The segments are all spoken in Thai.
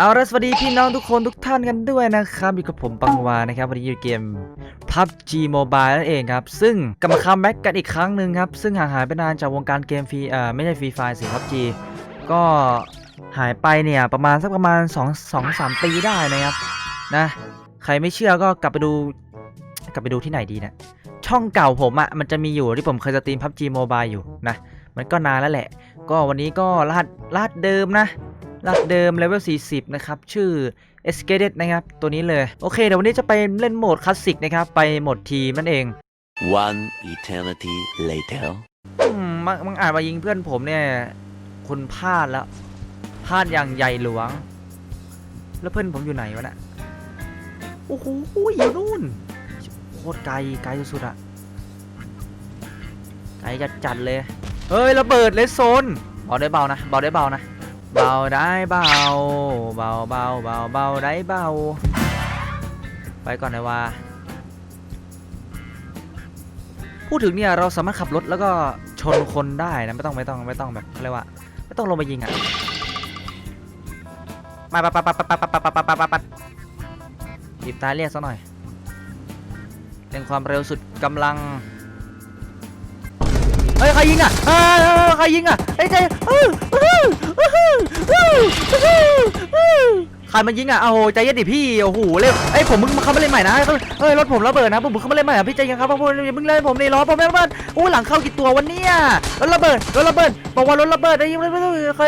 เอาละสวัสดีพี่น้องทุกคนทุกท่านกันด้วยนะครับอยู่กับผมปังวานะครับวันนี้อยู่เกม PUBG Mobile นั่นเองครับ ซึ่งกลับมาคัมแบ็กกันอีกครั้งหนึ่งครับ ซึ่งห่างหายไปนานจากวงการเกมฟรีเอ่อไม่ใช่ฟรีไฟสิ PUBG ก็หายไปเนี่ยประมาณสักประมาณ 2 2 3 ปีได้นะครับนะใครไม่เชื่อก็กลับไปดูกลับไปดูที่ไหนดีเนะช่องเก่าผมอะ่ะมันจะมีอยู่ที่ผมเคยสตรีม PUBG Mobile อยู่นะมันก็นานแล้วแหละ ก็วันนี้ก็รหัสรหัสเดิมนะ รหัสเดิมเลเวล 40 นะครับ ชื่อ e s c a d e d นะครับ ตัวนี้เลย โอเคเดี๋ยววันนี้จะไปเล่นโหมดคลาสสิกนะครับ ไปโหมดทีมนั่นเอง One eternity later. อืมมังมังอ่านมายิงเพื่อนผมเนี่ย คุณพลาดแล้วพลาดอย่างใหญ่หลวง แล้วเพื่อนผมอยู่ไหนวะน่ะโอ้โหอยู่นู่นโคตรไกลไกลสุดๆอะไกลจัดจัดๆเลย เฮ้ยระเบิดเลสโซนเบาได้เบานะเบาได้เบานะ เบาได้เบา เบาเบาเบาเบาได้เบา ไปก่อนนะว่าพูดถึงเนี่ยเราสามารถขับรถแล้วก็ชนคนได้นะไม่ต้องไม่ต้องไม่ต้องแบบเขาเรียกว่าไม่ต้องลงไปยิงอะมาปัดปัดปัดปัดปัดปัดปัดปัดปัดปัดปัดปัดบีบตาเรียกสักหน่อยเร่งความเร็วสุดกำลังเฮ้ยใครยิงอะใครยิงอะไอ้ใจ ใครมันยิงอะโอ้โหใจเย็นดิพี่โอ้โหเร็วไอ้ยผมมึงเข้ามาเล่นใหม่นะเฮ้ยรถผมระเบิดนะผมมึงเข้ามาเล่นใหม่อะพี่ใจเย็นครับพ่ออย่ามึงเล่นผมในล้อผมไม่ระเบิดโอ้หลังเข้ากี่ตัววันนี้รถระเบิดรถระเบิดบอกว่ารถระเบิดไอ้ยิงไม่รู้ใคร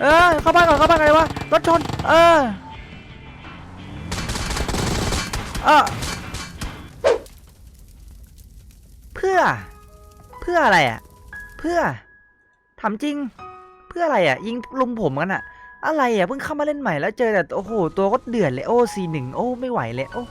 เออเข้าบ้านก่อนเข้าบ้านไงวะรถชนเออเออเพื่อ เพื่ออะไรอะ เพื่อถามจริง เพื่ออะไรอะ ยิงลุมผมกันอะ อะไรอะเพิ่งเข้ามาเล่นใหม่แล้วเจอแต่โอ้โหตัวก็เดือดเลยโอ้ซีหนึ่งโอ้ไม่ไหวเลยโอ้